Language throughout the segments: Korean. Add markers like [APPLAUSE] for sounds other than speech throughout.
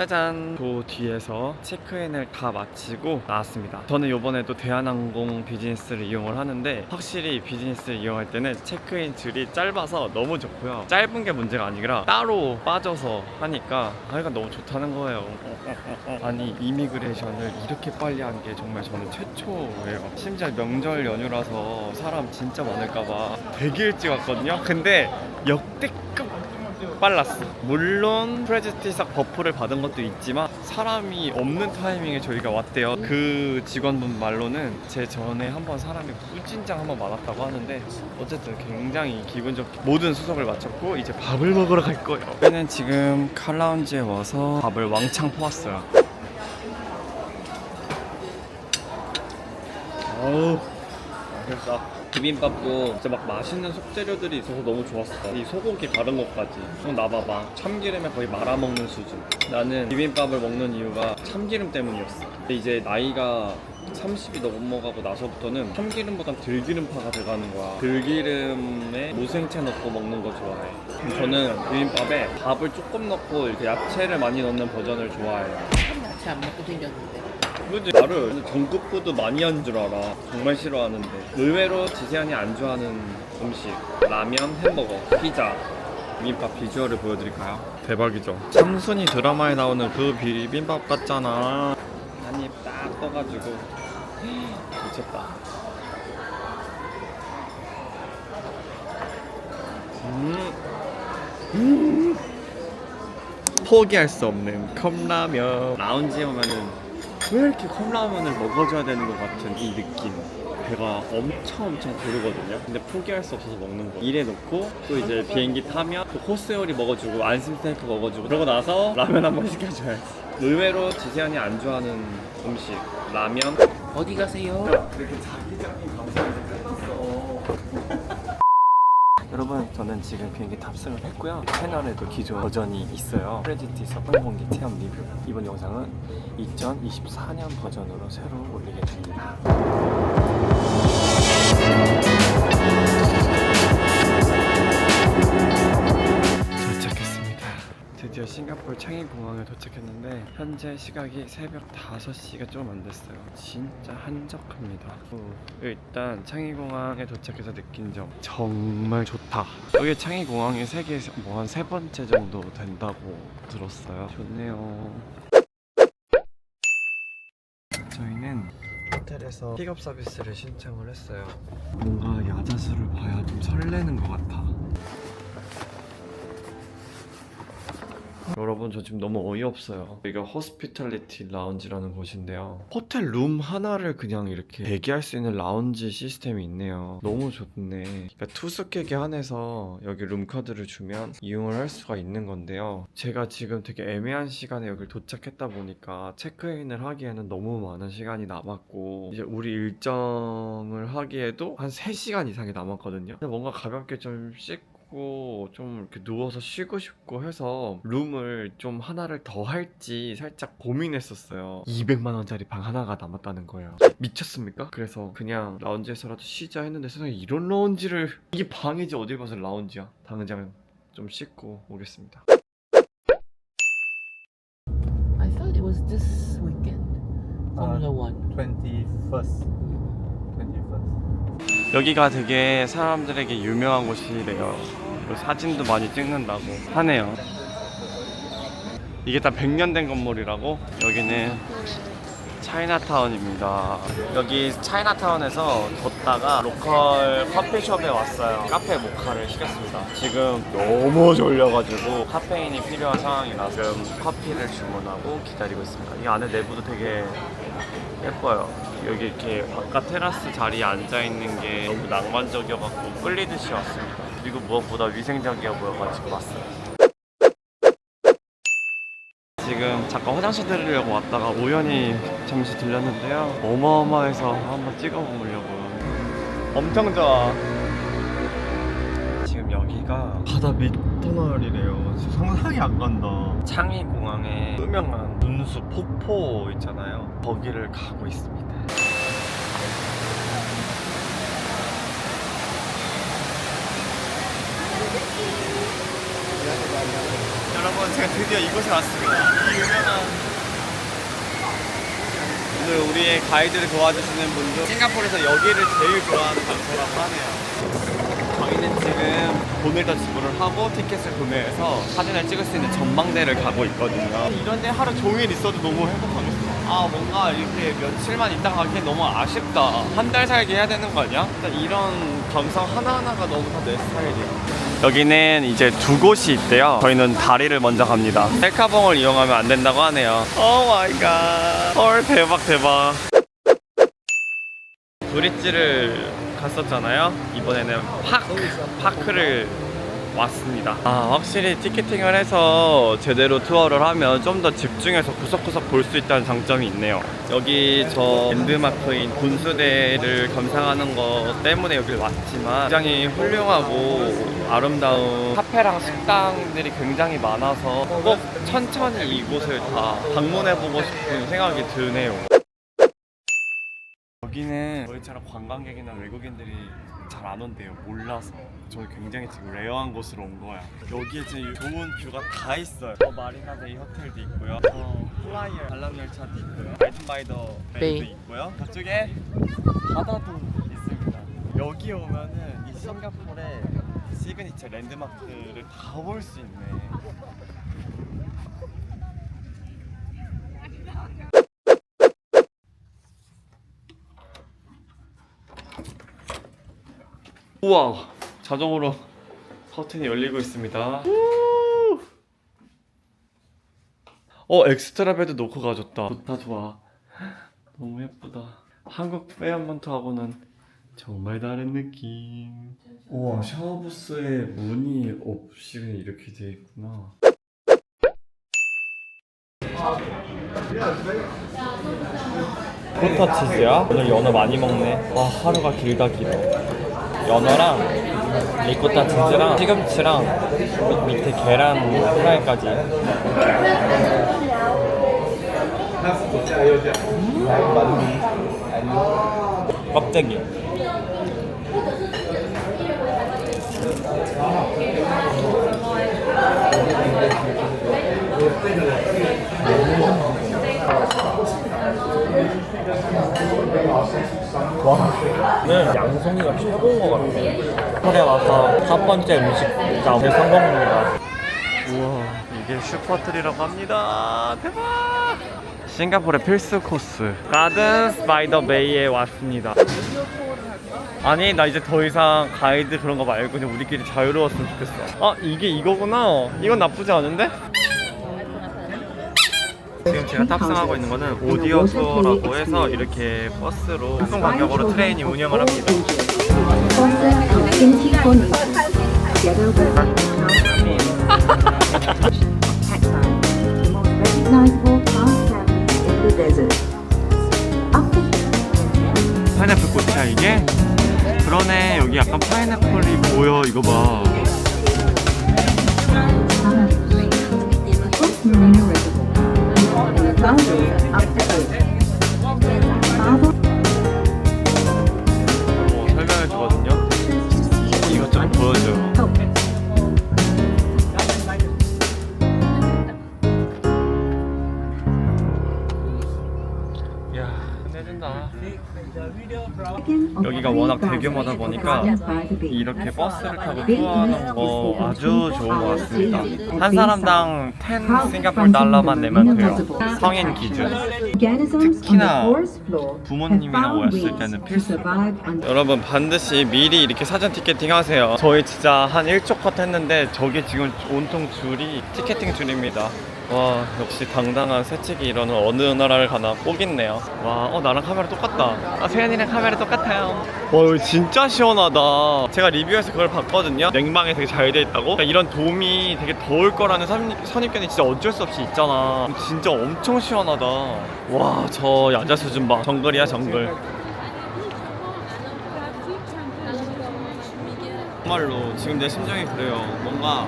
짜잔. 그 뒤에서 체크인을 다 마치고 나왔습니다. 저는 이번에도 대한항공 비즈니스를 이용을 하는데 확실히 비즈니스를 이용할 때는 체크인 줄이 짧아서 너무 좋고요. 짧은 게 문제가 아니라 따로 빠져서 하니까 아이가 너무 좋다는 거예요. 아니 이미그레이션을 이렇게 빨리 한 게 정말 저는 최초예요. 심지어 명절 연휴라서 사람 진짜 많을까봐 되게 일찍 왔거든요. 근데 역대급 빨랐어. 물론 프레지티삭 버프를 받은 것도 있지만 사람이 없는 타이밍에 저희가 왔대요. 그 직원분 말로는 제 전에 한번 사람이 꾸진장 한번 많았다고 하는데 어쨌든 굉장히 기분 좋게 모든 수속을 마쳤고 이제 밥을 먹으러 갈 거예요. 저희는 지금 칼라운지에 와서 밥을 왕창 퍼왔어요. 어우 맛있다. 비빔밥도 진짜 막 맛있는 속재료들이 있어서 너무 좋았어. 이 소고기 바른 것까지. 형 나봐봐. 참기름에 거의 말아먹는 수준. 나는 비빔밥을 먹는 이유가 참기름 때문이었어. 근데 이제 나이가 30이 넘어가고 나서부터는 참기름보단 들기름파가 돼가는 거야. 들기름에 무생채 넣고 먹는 거 좋아해. 저는 비빔밥에 밥을 조금 넣고 이렇게 야채를 많이 넣는 버전을 좋아해요. 야채 안 먹고 생겼는데. 그지? 나를 전국푸드 많이 한 줄 알아. 정말 싫어하는데. 의외로 지세안이 안 좋아하는 음식. 라면, 햄버거, 피자. 비빔밥 비주얼을 보여드릴까요? 대박이죠. 청순이 드라마에 나오는 그 비빔밥 같잖아. 한입 딱 떠가지고. 미쳤다. 음. 음. 포기할 수 없는 컵라면. 라운지에 오면은 왜 이렇게 컵라면을 먹어줘야 되는 것 같은 이 느낌? 배가 엄청 엄청 부르거든요. 근데 포기할 수 없어서 먹는 거 일에 놓고 또 이제 비행기 타면 또 코스 요리 먹어주고 안심 스테이크 먹어주고 그러고 나서 라면 한 번 시켜줘야지. 의외로 지세안이 안 좋아하는 음식 라면. 어디 가세요? 이렇게 자기적인 감성이 생겼어 여러분 저는 지금 비행기 탑승을 했고요. 채널에도 기존 버전이 있어요. 프레지티서 항공기 체험 리뷰. 이번 영상은 2024년 버전으로 새로 올리게 됩니다 싱가포르 창의공항에 도착했는데 현재 시각이 새벽 5시가 좀 안 됐어요. 진짜 한적합니다. 어, 일단 창의공항에 도착해서 느낀 점 정말 좋다. 여기 창의공항이 세계에서 뭐 한 세 번째 정도 된다고 들었어요. 좋네요. 저희는 호텔에서 픽업 서비스를 신청을 했어요. 뭔가 야자수를 봐야 좀 설레는 것 같아 여러분 저 지금 너무 어이없어요. 여기가 호스피탈리티 라운지라는 곳인데요. 호텔 룸 하나를 그냥 이렇게 대기할 수 있는 라운지 시스템이 있네요. 너무 좋네. 그러니까 투숙객에 한해서 여기 룸카드를 주면 이용을 할 수가 있는 건데요. 제가 지금 되게 애매한 시간에 여기 도착했다 보니까 체크인을 하기에는 너무 많은 시간이 남았고 이제 우리 일정을 하기에도 한 3시간 이상이 남았거든요. 근데 뭔가 가볍게 좀 씻고 싶고 좀 이렇게 누워서 쉬고 싶고 해서 룸을 좀 하나를 더 할지 살짝 고민했었어요. 200만 원짜리 방 하나가 남았다는 거예요. 미쳤습니까? 그래서 그냥 라운지에서라도 쉬자 했는데 세상에 이런 라운지를 이게 방이지 어딜 봐서 라운지야. 당장 좀 씻고 오겠습니다. I thought it was this weekend. Formula One. 21st. 21st. 여기가 되게 사람들에게 유명한 곳이래요. 사진도 많이 찍는다고 하네요. 이게 다 100년 된 건물이라고? 여기는 차이나타운입니다. 여기 차이나타운에서 걷다가 로컬 커피숍에 왔어요. 카페 모카를 시켰습니다. 지금 너무 졸려가지고 카페인이 필요한 상황이라 지금 커피를 주문하고 기다리고 있습니다. 이 안에 내부도 되게 예뻐요. 여기 이렇게 바깥 테라스 자리에 앉아 있는 게 너무 낭만적이어갖고 끌리듯이 왔습니다. 그리고 무엇보다 위생적이어 보여가지고 왔어요. 지금 잠깐 화장실 들으려고 왔다가 우연히 잠시 들렸는데요. 어마어마해서 한번 찍어보려고요. 엄청 좋아. 지금 여기가 바다 밑 터널이래요. 상상이 안 간다. 창의공항에 유명한 분수 폭포 있잖아요. 거기를 가고 있습니다. 여러분 제가 드디어 이곳에 왔습니다. 이 유명한 오늘 우리의 가이드를 도와주시는 분도 싱가포르에서 여기를 제일 좋아하는 장소라고 하네요. 저희는 지금 돈을 더 지불을 하고 티켓을 구매해서 사진을 찍을 수 있는 전망대를 가고 있거든요. 이런 데 하루 종일 있어도 너무 행복하겠어. 아 뭔가 이렇게 며칠만 있다 가기엔 너무 아쉽다. 한 달 살기 해야 되는 거 아니야? 일단 이런 감성 하나하나가 너무 다 내 스타일이야. 여기는 이제 두 곳이 있대요. 저희는 다리를 먼저 갑니다. 셀카봉을 이용하면 안 된다고 하네요. 오 마이 갓. 헐 대박 대박. 브릿지를 갔었잖아요. 이번에는 파크, 파크를 왔습니다. 아, 확실히 티켓팅을 해서 제대로 투어를 하면 좀 더 집중해서 구석구석 볼 수 있다는 장점이 있네요. 여기 저 랜드마크인 분수대를 감상하는 것 때문에 여기 왔지만 굉장히 훌륭하고 아름다운 카페랑 식당들이 굉장히 많아서 꼭 천천히 이곳을 다 방문해보고 싶은 생각이 드네요. 여기는 저희처럼 관광객이나 외국인들이 잘 안 온대요. 몰라서. 저는 굉장히 지금 레어한 곳으로 온 거야. 여기에 지금 좋은 뷰가 다 있어요. 어, 마리나베이 호텔도 있고요. 어, 플라이어 관람 열차도 있고요. 라이트 바이 더 베이도 베이. 있고요. 저쪽에 바다도 있습니다. 여기 오면은 이 싱가포르의 시그니처 랜드마크를 다 볼 수 있네. 우와 자동으로 커튼이 열리고 있습니다. 우! 어 엑스트라 베드 놓고 가졌다. 좋다 좋아. 너무 예쁘다. 한국 페어먼트하고는 정말 다른 느낌. 우와 샤워부스에 문이 없이 이렇게 돼 있구나. 코타 치즈야? 오늘 연어 많이 먹네. 와 하루가 길다 길어 연어랑 리코타 치즈랑 시금치랑 밑- 밑에 계란 프라이까지 음. 껍데기 와, 네, 양송이가 최고인 것 같아. 슈퍼에 와서 첫 번째 음식점 성공입니다. 우와, 이게 슈퍼트리라고 합니다. 대박! 싱가포르의 필수 코스 가든 스파이더 베이에 왔습니다. 아니 나 이제 더 이상 가이드 그런 거 말고 그냥 우리끼리 자유로웠으면 좋겠어. 아 이게 이거구나. 이건 나쁘지 않은데? 지금 제가 탑승하고 있는 거는 오디오 투어라고 해서 이렇게 버스로 활동 간격으로 트레인이 운영을 합니다. 파인애 [LAUGHS] 여기가 워낙 대규모다 보니까 이렇게 버스를 타고 투어하는 거 아주 좋은 것 같습니다. 한 사람당 10 싱가포르 달러만 내면 돼요. 성인 기준. 특히나 부모님이랑 왔을 때는 필수. 여러분 반드시 미리 이렇게 사전 티켓팅 하세요. 저희 진짜 한 1초 컷 했는데 저게 지금 온통 줄이 티켓팅 줄입니다. 와 역시 당당한 새치기 이러는 어느 나라를 가나 꼭 있네요. 와어 나랑 카메라 똑같다. 아 세연이랑 카메라 똑같아요. 와 여기 진짜 시원하다. 제가 리뷰에서 그걸 봤거든요. 냉방이 되게 잘 돼 있다고. 그러니까 이런 돔이 되게 더울 거라는 선입, 선입견이 진짜 어쩔 수 없이 있잖아. 진짜 엄청 시원하다. 와 저 야자수 좀 봐. 정글이야 정글. 정말로 지금 내 심정이 그래요. 뭔가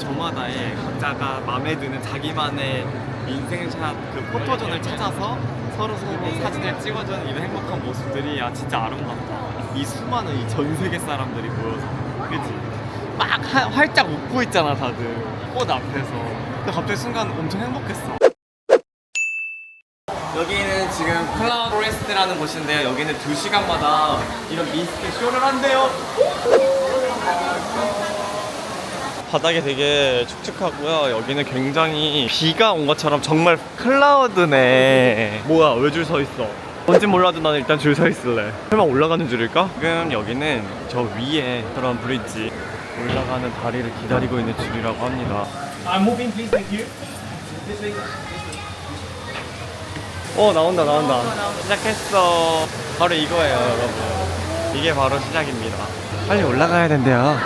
저마다의 각자가 마음에 드는 자기만의 인생샷 그 포토존을 찾아서 서로 서로 사진을 찍어주는 이런 행복한 모습들이 야. 진짜 아름답다. 이 수많은 이 전 세계 사람들이 모여서. 그치? 막 하- 활짝 웃고 있잖아 다들. 꽃 앞에서. 근데 갑자기 순간 엄청 행복했어. 여기는 지금 클라우드 포레스트라는 곳인데요. 여기는 2시간마다 이런 미스트 쇼를 한대요 바닥이 되게 축축하고요. 여기는 굉장히 비가 온 것처럼 정말 클라우드네. 뭐야, 왜 줄 서 있어? 뭔지 몰라도 나는 일단 줄 서 있을래. 설마 올라가는 줄일까? 지금 여기는 저 위에 그런 브릿지 올라가는 다리를 기다리고 있는 줄이라고 합니다. I'm moving, please, thank you. 어 나온다 나온다 시작했어 바로 이거예요 여러분 이게 바로 시작입니다 빨리 올라가야 된대요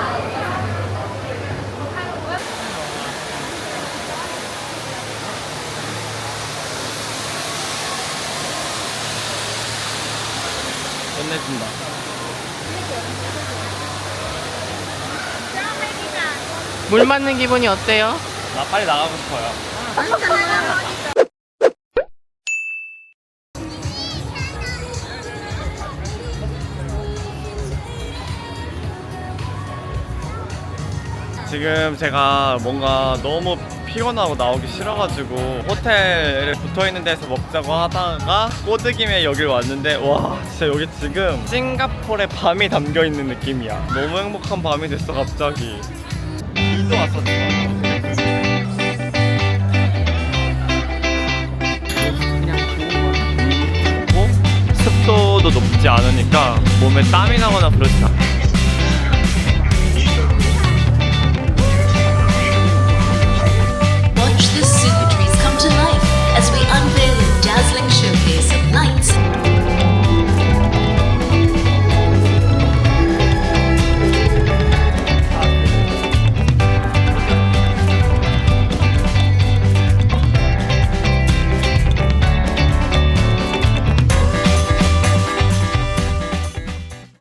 끝내준다. 물 맞는 기분이 어때요? 나 빨리 나가고 싶어요. 지금 제가 뭔가 너무 피곤하고 나오기 싫어가지고 호텔에 붙어 있는 데서 먹자고 하다가 꼬드김에 여길 왔는데 와 진짜 여기 지금 싱가포르의 밤이 담겨 있는 느낌이야. 너무 행복한 밤이 됐어 갑자기. 비도 왔었지만. 습도도 높지 않으니까 몸에 땀이 나거나 그러지 않아.